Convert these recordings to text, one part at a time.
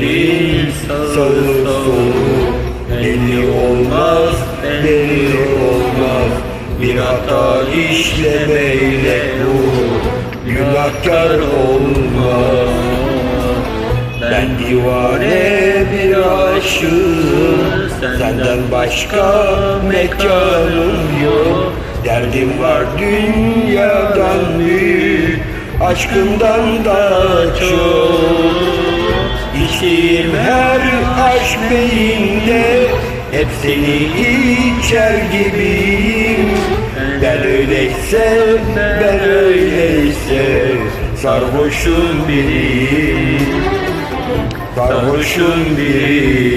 Sevenlerin sağı solu Belli olmaz, belli olmaz. Bir hata işlemeyle olur Günahkar olmaz. Ben divane bir aşığım Senden başka mekanım yok. Derdim var dünyadan büyük Aşkımdan da çok İçtiğim her aşk beyinde Hep seni içer gibiyim Ben öyleyse, ben öyleyse Sarhoşum biriyim Sarhoşum biriyim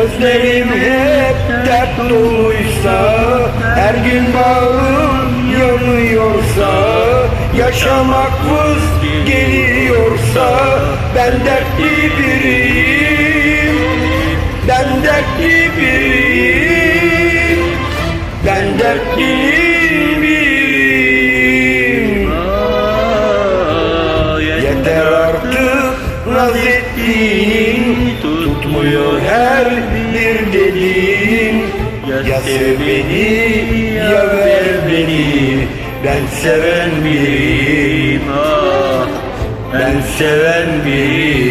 Gözlerim hep dert doluysa Her gün bağım yanıyorsa Yaşamak vız geliyorsa Ben dertli biriyim Ben dertli biriyim Ben dertli biriyim Ya sev beni ya ver beni. Ben seven biriyim. Ah Ben seven biriyim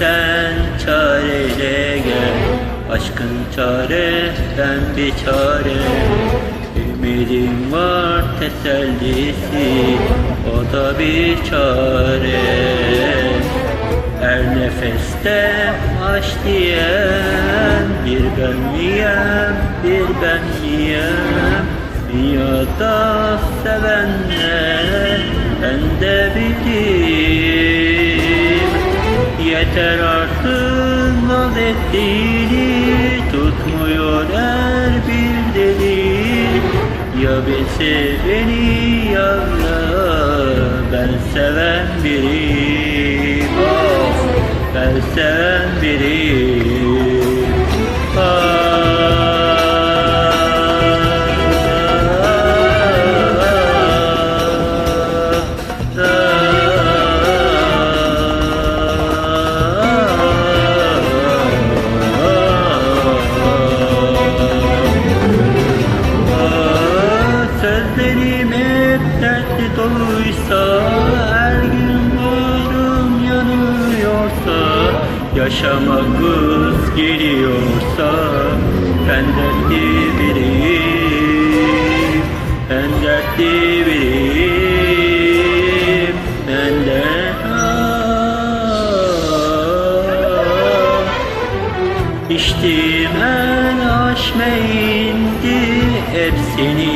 Geleceksen çareyle gel Aşkın çare ben bir çare. Ümidim var tesellisi O da bir çare. Her nefeste aş diyen Bir ben miyem, bir ben miyem? Dünyada sevenler ben Yeter artık naz ettiğini Tutmuyor her bir deli Ya ben seveni ya da ben seven biriyim. Ben seven biriyim Yaşamak kız geliyorsa Ben dertli biriyim. Ben dertli biriyim. Ben de İçtiğim her aşmeyindi Hep seni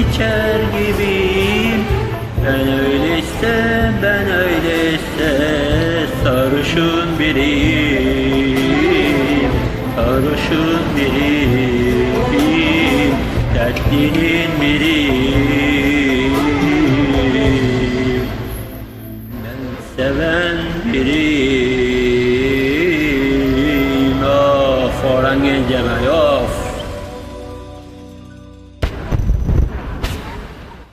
içer gibiyim. Ben öyleyse ben öyleyse Sarhoşun meleğim Sarhoşun meleğim Dertlinin meleğim Ben seven biriyim Ah foran gence ben